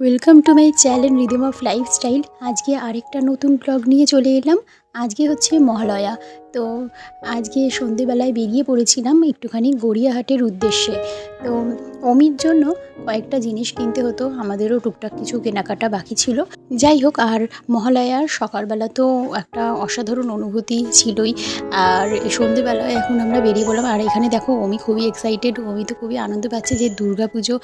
Welcome to my channel rhythm of lifestyle আজকে আরেকটা নতুন ব্লগ নিয়ে চলে এলাম। আজকে হচ্ছে মহালয়া। তো আজকে সন্ধেবেলায় বেরিয়ে পড়েছিলাম একটুখানি গড়িয়াহাটের উদ্দেশ্যে। তো অমির জন্য কয়েকটা জিনিস কিনতে হতো, আমাদেরও টুকটাক কিছু কেনাকাটা বাকি ছিল। যাই হোক, আর মহালয়ার সকালবেলা তো একটা অসাধারণ অনুভূতি ছিলই। আর সন্ধেবেলায় এখন আমরা বেরিয়ে পড়লাম, আর এখানে দেখো অমি খুবই এক্সাইটেড অমি তো খুবই আনন্দ পাচ্ছে যে দুর্গা পুজো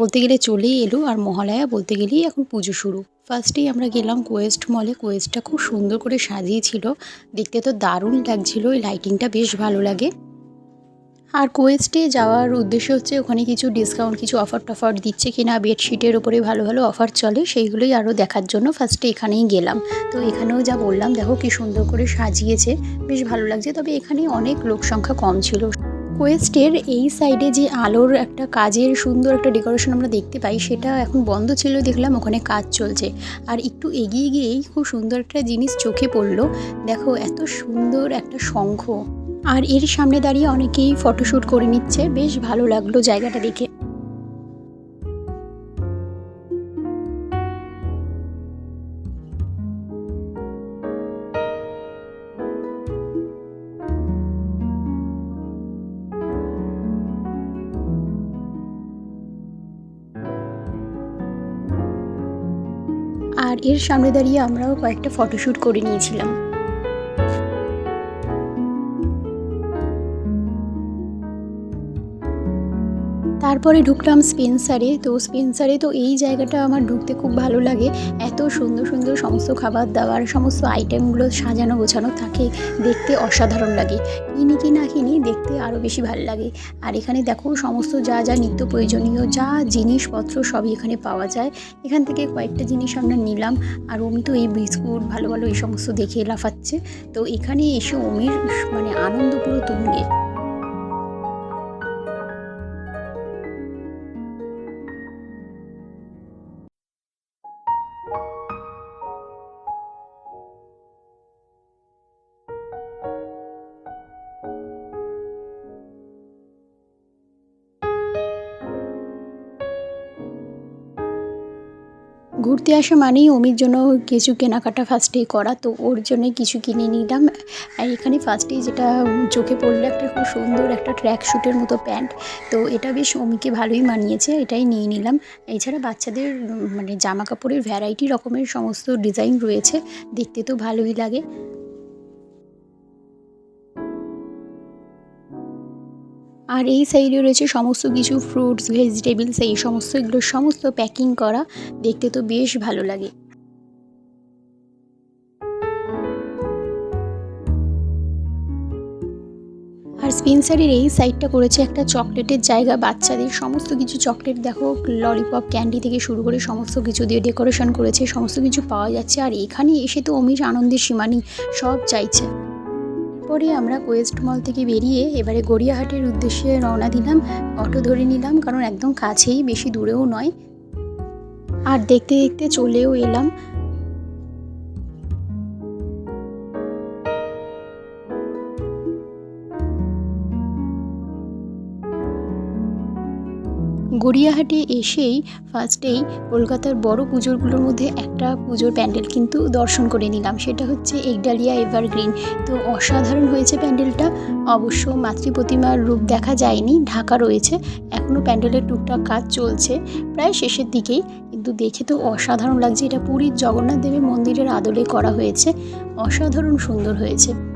বলতে গেলে চলেই এলো। আর মহালয়া বলতে গেলেই এখন পুজো শুরু। ফার্স্টেই আমরা গেলাম কোয়েস্ট মলে। কোয়েস্টটা খুব সুন্দর করে সাজিয়েছিল। দেখতে তো দারুণ লাগছিল, এই লাইটিংটা বেশ ভালো লাগে। আর কোয়েস্টে যাওয়ার উদ্দেশ্য হচ্ছে ওখানে কিছু ডিসকাউন্ট কিছু অফার টফার দিচ্ছে কিনা বেডশিটের ওপরে ভালো ভালো অফার চলে, সেইগুলোই আরও দেখার জন্য ফার্স্টে এখানেই গেলাম। তো এখানেও যা বললাম, দেখো কি সুন্দর করে সাজিয়েছে, বেশ ভালো লাগছে, তবে এখানে অনেক লোক সংখ্যা কম ছিল। কোয়েস্টের এই সাইডে যে আলোর একটা কাজের সুন্দর একটা ডেকোরেশন আমরা দেখতে পাই, সেটা এখন বন্ধ ছিল দেখলাম, ওখানে কাজ চলছে। আর একটু এগিয়ে গিয়েই খুব সুন্দর একটা জিনিস চোখে পড়ল। দেখো, এত সুন্দর একটা শঙ্খ। আর এর সামনে দাঁড়িয়ে অনেকেই ফটোশ্যুট করে নিচ্ছে। বেশ ভালো লাগল জায়গাটা দেখে। আর এর সামনে দাঁড়িয়ে আমরাও কয়েকটা ফটোশ্যুট করে নিয়েছিলাম। তারপরে ঢুকলাম স্পেন্সারে। তো স্পেন্সারে তো এই জায়গাটা আমার ঢুকতে খুব ভালো লাগে। এত সুন্দর সুন্দর সমস্ত খাবার দাবার, সমস্ত আইটেমগুলো সাজানো গোছানো থাকে। দেখতে অসাধারণ লাগে। কিনি কি না কিনি দেখতে আরও বেশি ভালো লাগে। আর এখানে দেখো সমস্ত যা যা নিত্য প্রয়োজনীয় যা জিনিসপত্র সবই এখানে পাওয়া যায়। এখান থেকে কয়েকটা জিনিস আমরা নিলাম। আর অমি তো এই বিস্কুট, ভালো ভালো এই সমস্ত দেখে লাফাচ্ছে। তো এখানে এসে অমির মানে আনন্দ পুরো তুঙ্গে। ঘুরতে আসা মানেই অমির জন্য কিছু কেনাকাটা ফার্স্টেই করা। তো ওর জন্য কিছু কিনে নিলাম। আর এখানে ফার্স্টেই যেটা চোখে পড়ল একটা খুব সুন্দর একটা ট্র্যাক শ্যুটের মতো প্যান্ট তো এটা বেশ অমিকে ভালোই মানিয়েছে, এটাই নিয়ে নিলাম। এছাড়া বাচ্চাদের মানে জামা কাপড়ের ভ্যারাইটি রকমের সমস্ত ডিজাইন রয়েছে। দেখতে তো ভালোই লাগে। আর এই সাইডে রয়েছে সমস্ত কিছু ফ্রুটস ভেজিটেবলস এই সমস্ত, এগুলো সমস্ত প্যাকিং করা। দেখতে তো বেশ ভালো লাগে। আর স্পেন্সারের এই সাইডটা করেছে একটা চকলেটের জায়গা। বাচ্চাদের সমস্ত কিছু চকলেট দেখো ললিপপ ক্যান্ডি থেকে শুরু করে সমস্ত কিছু দিয়ে ডেকোরেশন করেছে, সমস্ত কিছু পাওয়া যাচ্ছে। আর এখানে এসে তো অমির আনন্দের সীমানি সব চাইছে। পরে আমরা কোয়েস্ট মল থেকে বেরিয়ে এবারে গড়িয়াহাটের উদ্দেশ্যে রওনা দিলাম। অটো ধরে নিলাম, কারণ একদম কাছেই, বেশি দূরেও নয়। আর দেখতে দেখতে চলেও এলাম। গড়িয়াহাটে এসেই ফার্স্টেই কলকাতার বড় পুজোরগুলোর মধ্যে একটা পুজোর প্যান্ডেল কিন্তু দর্শন করে নিলাম। সেটা হচ্ছে একডালিয়া এভারগ্রিন। তো অসাধারণ হয়েছে প্যান্ডেলটা। অবশ্য মাতৃ প্রতিমার রূপ দেখা যায়নি, ঢাকা রয়েছে। এখনও প্যান্ডেলের টুকটাক কাজ চলছে প্রায় শেষের দিকেই। কিন্তু দেখে তো অসাধারণ লাগছে। এটা পুরীর জগন্নাথ দেবের মন্দিরের আদলে করা হয়েছে। অসাধারণ সুন্দর হয়েছে।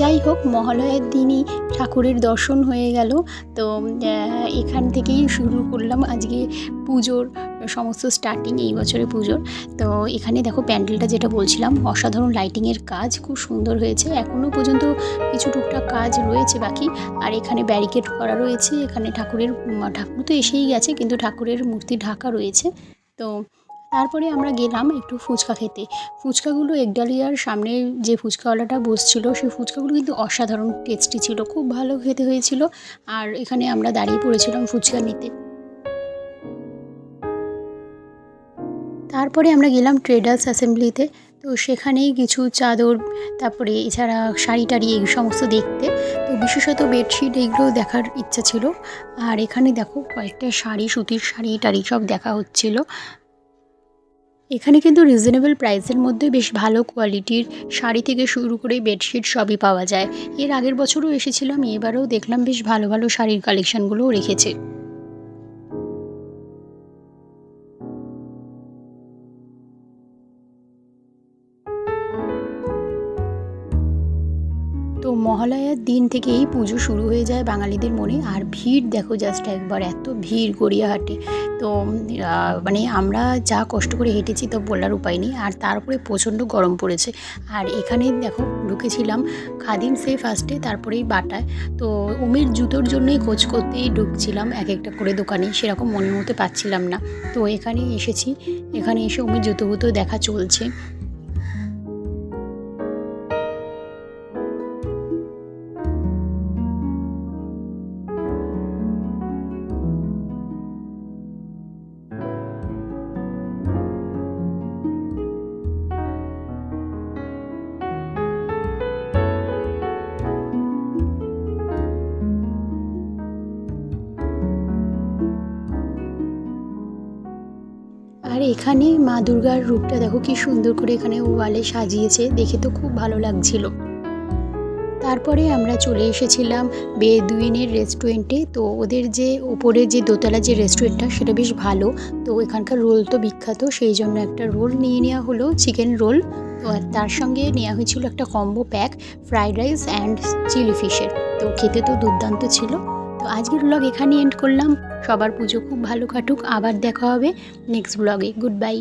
যাই হোক মহালয়ের দিনই ঠাকুরের দর্শন হয়ে গেল। তো এখান থেকেই শুরু করলাম আজকে পুজোর, সমস্ত স্টার্টিং এই বছরে পুজোর। তো, এখানে দেখো প্যান্ডেলটা যেটা বলছিলাম, অসাধারণ লাইটিংয়ের কাজ খুব সুন্দর হয়েছে। এখনও পর্যন্ত কিছু টুকটাক কাজ রয়েছে বাকি। আর এখানে ব্যারিকেড করা রয়েছে, এখানে ঠাকুরের ঠাকুর তো এসেই গেছে, কিন্তু ঠাকুরের মূর্তি ঢাকা রয়েছে। তো তারপরে আমরা গেলাম একটু ফুচকা খেতে। ফুচকাগুলো একডালিয়ার সামনে যে ফুচকাওয়ালাটা বসছিল সেই ফুচকাগুলো কিন্তু অসাধারণ টেস্টি ছিল, খুব ভালো খেতে হয়েছিল। আর এখানে আমরা দাঁড়িয়ে পড়েছিলাম ফুচকা নিতে। তারপরে আমরা গেলাম ট্রেডার্স অ্যাসেম্বলিতে তো। সেখানেই কিছু চাদর, তারপরে এছাড়া শাড়ি টাড়ি, এই সমস্ত দেখতে। তো বিশেষত বেডশিট এইগুলো দেখার ইচ্ছা ছিল। আর এখানে দেখো কয়েকটা শাড়ি, সুতির শাড়ি টাড়ি সব দেখা হচ্ছিল। এখানে কিন্তু রিজনেবল প্রাইসের মধ্যে বেশ ভালো কোয়ালিটির শাড়ি থেকে শুরু করে বেডশিট সবই পাওয়া যায়। এর আগের বছরও এসেছিলাম, এবারেও দেখলাম বেশ ভালো ভালো শাড়ির কালেকশনগুলোও রেখেছে। মহালয়ার দিন থেকেই পুজো শুরু হয়ে যায় বাঙালিদের মনে। আর ভিড় দেখো জাস্ট একবার, এত ভিড় গড়িয়াহাটে। তো মানে আমরা যা কষ্ট করে হেঁটেছি তো বলার উপায় নেই। আর তারপরে প্রচণ্ড গরম পড়েছে। আর এখানে দেখো, ঢুকেছিলাম খাদিম সে ফার্স্টে তারপরেই বাটায়। তো উমির জুতোর জন্যই খোঁজ করতেই ঢুকছিলাম এক একটা করে দোকানে, সেরকম মনের মতো পাচ্ছিলাম না। তো এখানে এসেছি। এখানে এসে উমির জুতো দেখা চলছে। এখানে মা দুর্গার রূপটা দেখো কি সুন্দর করে এখানে ওয়ালে সাজিয়েছে, দেখে তো খুব ভালো লাগছিল। তারপরে আমরা চলে এসেছিলাম বেদুইনের রেস্টুরেন্টে, তো ওদের যে ওপরের যে দোতলা যে রেস্টুরেন্টটা সেটা বেশ ভালো। তো এখানকার রোল তো বিখ্যাত, সেই জন্য একটা রোল নিয়ে নেওয়া হলো, চিকেন রোল। তো আর তার সঙ্গে নেওয়া হয়েছিল একটা combo pack, fried rice and chilli ফিশের। তো খেতে তো দুর্দান্ত ছিল। তো আজকের ব্লগ এখানেই এন্ড করলাম। সবার পুজো খুব ভালো কাটুক। আবার দেখা হবে নেক্সট ব্লগে গুড বাই